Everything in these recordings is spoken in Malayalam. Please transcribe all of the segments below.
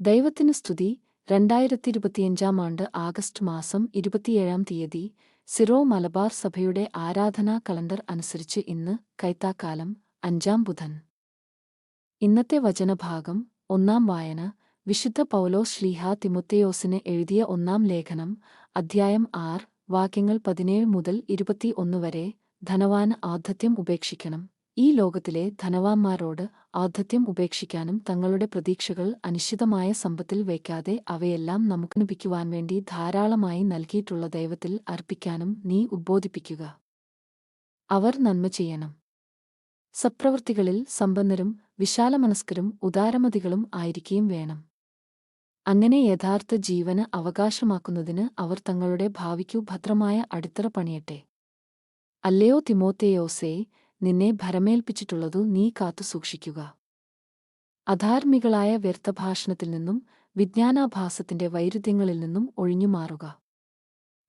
ദൈവത്തിന് സ്തുതി. രണ്ടായിരത്തി ഇരുപത്തിയഞ്ചാം ആണ്ട് ആഗസ്റ്റ് മാസം ഇരുപത്തിയേഴാം തീയതി സിറോ മലബാർ സഭയുടെ ആരാധനാ കലണ്ടർ അനുസരിച്ച് ഇന്ന് കൈത്താക്കാലം അഞ്ചാം ബുധൻ. ഇന്നത്തെ വചനഭാഗം ഒന്നാം വായന. വിശുദ്ധ പൗലോസ് ശ്ലീഹ തിമുത്തയോസിന് എഴുതിയ ഒന്നാം ലേഖനം. അധ്യായം ആർ വാക്യങ്ങൾ പതിനേഴ് മുതൽ ഇരുപത്തിയൊന്ന് വരെ ധനവാന് ആധത്യം ഉപേക്ഷിക്കണം. ഈ ലോകത്തിലെ ധനവാന്മാരോട് ആധത്യം ഉപേക്ഷിക്കാനും തങ്ങളുടെ പ്രതീക്ഷകൾ അനിശ്ചിതമായ സമ്പത്തിൽ വയ്ക്കാതെ അവയെല്ലാം നമുക്ക് ലഭിക്കുവാൻ വേണ്ടി ധാരാളമായി നൽകിയിട്ടുള്ള ദൈവത്തിൽ അർപ്പിക്കാനും നീ ഉദ്ബോധിപ്പിക്കുക. അവർ നന്മ ചെയ്യണം. സപ്രവൃത്തികളിൽ സമ്പന്നരും വിശാലമനസ്കരും ഉദാരമതികളും ആയിരിക്കുകയും വേണം. അങ്ങനെ യഥാർത്ഥ ജീവന് അവകാശമാക്കുന്നതിന് അവർ തങ്ങളുടെ ഭാവിക്കു ഭദ്രമായ അടിത്തറ പണിയട്ടെ. അല്ലയോ തിമോത്തേയോസേ നിന്നെ ഭരമേൽപ്പിച്ചിട്ടുള്ളതു നീ കാത്തു സൂക്ഷിക്കുക. അധാർമികളായ വ്യർത്ഥഭാഷണത്തിൽ നിന്നും വിജ്ഞാനാഭാസത്തിന്റെ വൈരുദ്ധ്യങ്ങളിൽ നിന്നും ഒഴിഞ്ഞുമാറുക.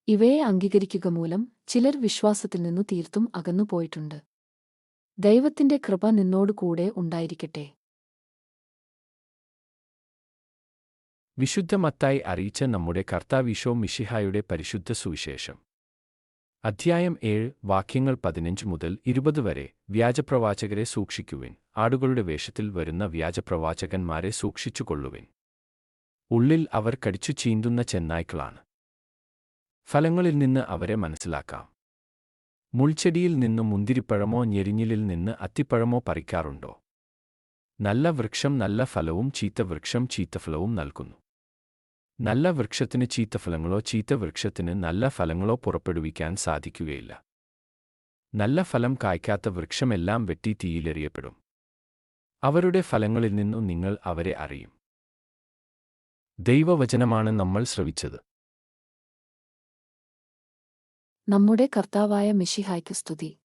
ഇവയെ അംഗീകരിക്കുക മൂലം ചിലർ വിശ്വാസത്തിൽ നിന്നു തീർത്തും അകന്നുപോയിട്ടുണ്ട് ദൈവത്തിന്റെ കൃപ നിന്നോടുകൂടെ ഉണ്ടായിരിക്കട്ടെ. വിശുദ്ധ മത്തായി അറിയിച്ച നമ്മുടെ കർത്താവിശോ മിഷിഹായുടെ പരിശുദ്ധ സുവിശേഷം. അധ്യായം ഏഴ് വാക്യങ്ങൾ പതിനഞ്ച് മുതൽ ഇരുപത് വരെ വ്യാജപ്രവാചകരെ സൂക്ഷിക്കുവിൻ. ആടുകളുടെ വേഷത്തിൽ വരുന്ന വ്യാജപ്രവാചകന്മാരെ സൂക്ഷിച്ചുകൊള്ളുവിൻ. ഉള്ളിൽ അവർ കടിച്ചു ചീന്തുന്ന ചെന്നായ്ക്കളാണ്. ഫലങ്ങളിൽ നിന്ന് അവരെ മനസ്സിലാക്കാം. മുൾച്ചെടിയിൽ നിന്ന് മുന്തിരിപ്പഴമോ ഞെരിഞ്ഞിലിൽ നിന്ന് അത്തിപ്പഴമോ പറിക്കാറുണ്ടോ? നല്ല വൃക്ഷം നല്ല ഫലവും ചീത്ത വൃക്ഷം ചീത്തഫലവും നൽകുന്നു. നല്ല വൃക്ഷത്തിന് ചീത്ത ഫലങ്ങളോ ചീത്ത വൃക്ഷത്തിന് നല്ല ഫലങ്ങളോ പുറപ്പെടുവിക്കാൻ സാധിക്കുകയില്ല. നല്ല ഫലം കായ്ക്കാത്ത വൃക്ഷമെല്ലാം വെട്ടി തീയിലെറിയപ്പെടും. അവരുടെ ഫലങ്ങളിൽ നിന്നും നിങ്ങൾ അവരെ അറിയും. ദൈവവചനമാണ് നമ്മൾ ശ്രവിച്ചത്. നമ്മുടെ കർത്താവായ മിഷിഹായ്ക്ക് സ്തുതി.